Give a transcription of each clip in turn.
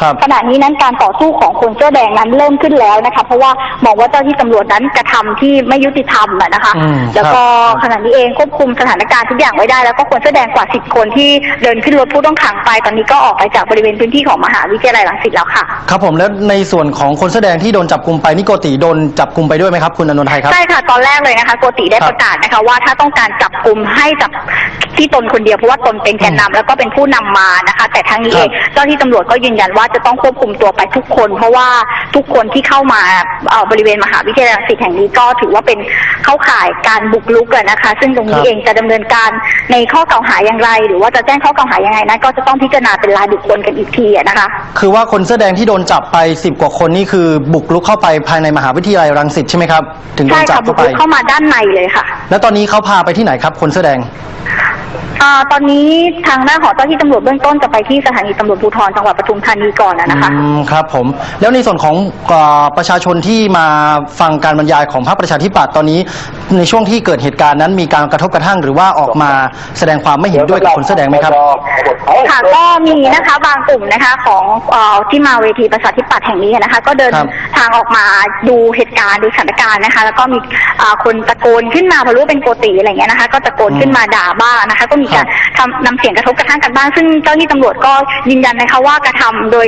ครับขณะนี้นั้นการต่อสู้ของคนเสื้อแดงนั้นเริ่มขึ้นแล้วนะคะ เพราะว่ามองว่าเจ้าที่ตำรวจนั้นกระทำที่ไม่ยุติธรรมอะนะคะ อืมแล้วก็ครับขณะนี้เองควบคุมสถานการณ์ทุกอย่างไว้ได้ แล้วก็คนเสื้อแดงกว่าสิบคนที่เดินขึ้นรถผู้ต้องขังไป ตอนนี้ก็ออกไปจากบริเวณพื้นที่ของมหาวิทยาลัยรังสิตแล้วค่ะ ครับผมแล้วในส่วนของคนแสอแดงที่โดนจับกลุ่มไปนี่โกติโดนจับกลุ่มไปด้วยไหมครับคุณอนนท์ไทยครับ ใช่ค่ะ ตอนแรกเลยนะคะโกติได้ครับประกาศนะคะ ว่าถ้าต้องการจับกลุ่มให้จับที่ตนคนเดียวเพราะว่าตนเป็นแกนนำแล้วก็เป็นผู้นำมานะคะ แต่ทั้งนี้ครัเอบงเจ้าที่ตำรวจก็ยืนยันว่าจะต้องควบคุมตัวไปทุกคน เพราะว่าทุกคนที่เข้ามาเอ่อบริเวณมหาวิทยาลัยรังสิตแห่งนี้ก็ถือว่าเป็นเข้าข่ายการบุกรุกอะนะคะ ซึ่งตรงนี้เองจะดำเนินการในข้อกล่าวหาอย่างไร หรือว่าจะแจ้งข้อกล่าวหายังไงนั้นก็จะต้องพิจารณาเป็นรายบุคคลกันอีกทีอะนะคะ คือว่าคนเสื้อแดงที่โดนจับไปสิบกว่าคนนี่คือบุกรุกเข้าไปภายในมหาวิทยาลัยรังสิตใช่ไหมครับ ถึงโดใช่นจับค่ะบุเข้ากไปรุกเข้ามาด้านในเลยค่ะ แล้วตอนนี้เขาพาไปที่ไหนครับคนเสื้อแดง อ่าตอนนี้ทางด้านของเจ้าที่ตำรวจเบื้องต้นจะไปที่สถานีตำรวจภูธรจังหวัดปทุมธานีก่อนนะนะคะ อืมครับผม แล้วในส่วนของเอ่อประชาชนที่มาฟังการบรรยายของพรรคประชาธิปัตย์ตอนนี้ ในช่วงที่เกิดเหตุการณ์นั้นมีการกระทบกระทั่งหรือว่าออกมาแสดงความไม่เห็นด้วยกับคนเสื้อแดงไหมครับ ค่ะก็มีนะคะบางกลุ่มนะคะของเออที่มาเวทีประชาธิปัตย์แห่งนี้นะคะ ก็เดินครับทางออกมาดูเหตุการณ์ดูสถานการณ์นะคะ แล้วก็มีอ่าคนตะโกนขึ้นมาเพราะรู้ว่าเป็นโกติอะไรอย่างเงี้ยนะคะ ก็ตะโกนขึ้นมาด่าบ้างนะคะ ก็มีการทำนำเสียงกระทบกระทั่งกันบ้าง ซึ่งเจ้าหน้าที่ตำรวจก็ยืนยันนะคะว่ากระทำโดย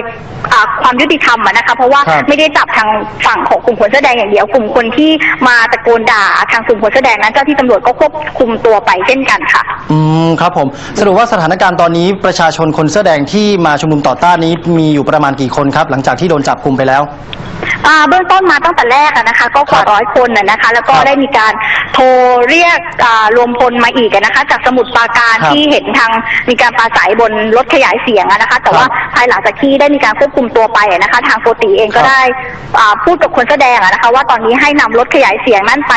อ่าความยุติธรรมอะนะคะ เพราะว่าครับไม่ได้จับทางฝั่งของกลุ่มคนเสื้อแดงอย่างเดียว กลุ่มคนที่มาตะโกนด่าทางกลุ่มคนเสื้อแดงนั้นเจ้าที่ตำรวจก็ควบคุมตัวไปเช่นกันค่ะ อืมครับผมสรุปว่าสถานการณ์ตอนนี้ประชาชนคนเสื้อแดงที่มาชุมนุมต่อต้านนี้มีอยู่ประมาณกี่คนครับ หลังจากที่โดนจับกลุ่มไปแล้ว อ่าเบื้องต้นมาตั้งแต่แรกอะนะคะ ก็กว่าครับร้อยคนน่ะนะคะ แล้วก็ครับได้มีการโทรเรียกอ่ารวมพลมาอีกอะนะคะ จากสมุทรปราการครับที่เห็นทางมีการปราศัยบนรถขยายเสียงอะนะคะ แต่ครับว่าภายหลังจากที่ได้มีการควบคุมตัวไปอะนะคะ ทางโกติเองก็ครับได้อ่าพูดกับคนแสอแดงอะนะคะ ว่าตอนนี้ให้นำรถขยายเสียงนั้นไป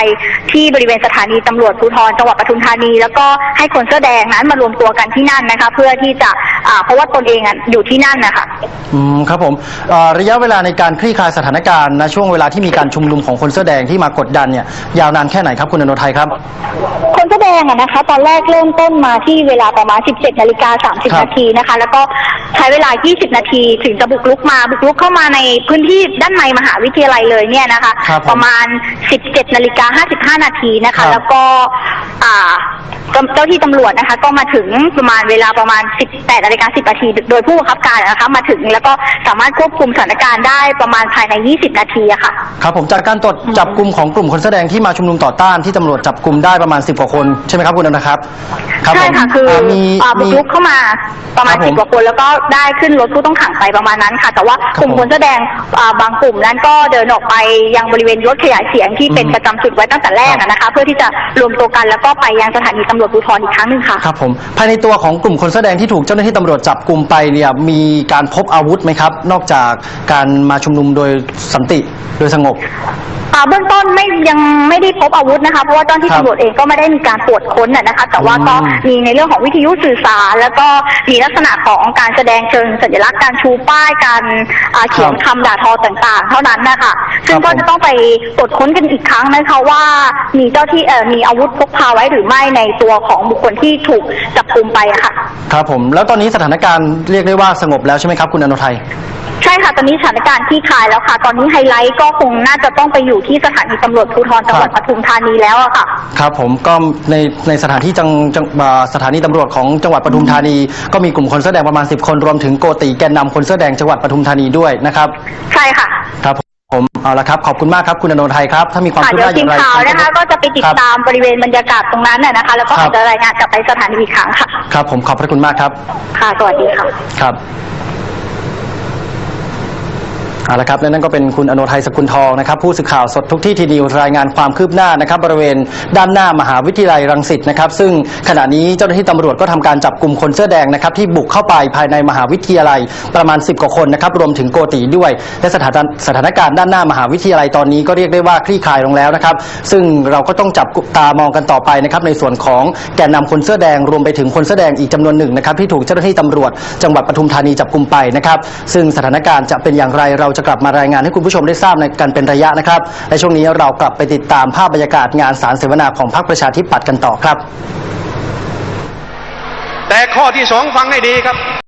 ที่บริเวณสถานีตำรวจภูธรจังหวัดปทุมธานี แล้วก็ให้คนเสื้อแดงนั้นมารวมตัวกันที่นั่นนะคะ เพื่อที่จะอ่าเพราะว่าตนเองอะอยู่ที่นั่นนะคะ อืมครับผมเอ่อระยะเวลาในการคลี่คลายสถานการณ์ณช่วงเวลาที่มีการชุมนุมของคนเสื้อแดงที่มากดดันเนี่ยยาวนานแค่ไหนครับคุณอนนท์ไทยครับ คนแสอแดงอะนะคะ ตอนแรกเริ่มต้นมาที่เวลาประมาณ 17นาฬิกาครับ30 นาทีนะคะ แล้วก็ใช้เวลา 20 นาทีถึงจะบุกรุกมาบุกรุกเข้ามาในพื้นที่ด้านในมหาวิทยาลัยเลยเนี่ยนะคะ ครับผมประมาณ 17นาฬิกา55 นาทีนะครัคะ บ แล้วก็อ่า เจ้าที่ตำรวจนะคะ ก็มาถึงประมาณเวลาประมาณ 18นาฬิกา10นาทีโดยผู้บังคับการนะคะ มาถึงแล้วก็สามารถควบคุมสถานการณ์ได้ประมาณภายใน 20 นาทีอะค่ะ ครับผมจากการตรวจจับกลุ่มของกลุ่มคนแสอแดงที่มาชุมนุมต่อต้านที่ตำรวจจับกลุ่มได้ประมาณ 10กว่าคนใช่ไหมครับคุณอนนท์นะครับรับใช่ผมค่ะคืออ่ามีอ่าบุมี กรุกเข้ามาประมาณครับผมสิบกว่าคนแล้วก็ได้ขึ้นรถผู้ต้องขังไปประมาณนั้นค่ะ แต่ว่ากลุ่มผมคนแสอแดงอ่าบางกลุ่มนั้นก็เดินออกไปยังบริเวณรถขยายเสียงที่เป็นอืมประจำจุดไว้ตั้งแต่แรกอะนะคะ เพื่อที่จะรวมตัวกันแล้วก็ไปยังสถานีตำรวจภูธรอีกครั้งหนึ่งค่ะ ครับผมภายในตัวของกลุ่มคนแสอแดงที่ถูกเจ้าหน้าที่ตำรวจจับกลุ่มไปเนี่ยมีการพบอาวุธไหมครับ นอกจากการมาชุมนุมโดยสันติโดยสงบ อ่าเบื้องต้นไม่ยังไม่ได้พบอาวุธนะคะ เพราะว่าเจ้าหน้าที่ครับตำรวจเองก็ไม่ได้มีการตรวจค้นน่ะนะคะ แต่ว่าก็อืม มีในเรื่องของวิทยุสื่อสาร แล้วก็มีลักษณะของการแสดงเชิงสัญลักษณ์การชูป้ายการอ่าเขียนคำด่าทอต่างๆ เท่านั้นนะคะซึ่งก็จะต้องไปตรวจค้นกันอีกครั้งนะคะว่ามีเจ้าที่เอ่อมีอาวุธพกพาไว้หรือไม่ในตัวของบุคคลที่ถูกจับกุมไปอะค่ะ ครับผมแล้วตอนนี้สถานการณ์เรียกได้ว่าสงบแล้วใช่ไหมครับคุณอนนท์ไทย ใช่ค่ะตอนนี้สถานการณ์ที่คลายแล้วค่ะ ตอนนี้ไฮไลท์ก็คงน่าจะต้องไปอยู่ที่สถานีตำรวจภูธรจังหวัดครัปบทุมธานีแล้วอะค่ะ ครับผมก็ในในสถานที่จังจังอ่าสถานีตำรวจของจังหวัดปทุมธานี ก็มีกลุ่มคนเสื้อแดงประมาณ 10 คนรวมถึงโกติแกนนำคนเสื้อแดงจังหวัดปทุมธานีด้วยนะครับ ใช่ค่ะ ครับผมเอาละครับขอบคุณมากครับคุณอนนท์ไทยครับ ถ้ามีความค่ะคืบเดี๋หยวน้าอทีย่ามงไรข่าวนะคะ ก็จะไปติดครับ ตามบริเวณบรรยากาศตรงนั้นน่ะนะคะ แล้วก็ครัอาบจจะรายงานกลับไปสถานีอีกครั้งค่ะ ครับผมขอบพระคุณมากครับ ค่ะ สวัสดีค่ะ ครับ เอาละครับและนั่นก็เป็นคุณอนไทยสกุลทองนะครับผู้สื่อข่าวสดทุกที่ทีนิวรายงานความคืบหน้านะครับบริเวณด้านหน้ามหาวิทยาลัยรังสิตนะครับซึ่งขณะนี้เจ้าหน้าที่ตำรวจก็ทำการจับกลุ่มคนเสื้อแดงนะครับที่บุกเข้าไปภายในมหาวิทยาลัยประมาณ 10 กว่าคนนะครับรวมถึงโกติด้วย และสถานสถานการณ์ด้านหน้ามหาวิทยาลัยตอนนี้ก็เรียกได้ว่าคลี่คลายลงแล้วนะครับซึ่งเราก็ต้องจับตามองกันต่อไปนะครับในส่วนของแกนนำคนเสื้อแดงรวมไปถึงคนเสื้อแดงอีกจำนวนหนึ่งนะครับที่ถูกเจ้าหน้าที่ตำรวจ จังหวัดปทุมธานีจับกลุ่มไปนะครับซึ่งสถานการณ์จะเป็นอย่างไรเราจะกลับมารายงานให้คุณผู้ชมได้ทราบในกันเป็นระยะนะครับ และช่วงนี้เรากลับไปติดตามภาพบรรยากาศงานสารเสวนาของพรรคประชาธิปัตย์กันต่อครับ แต่ข้อที่สองฟังให้ดีครับ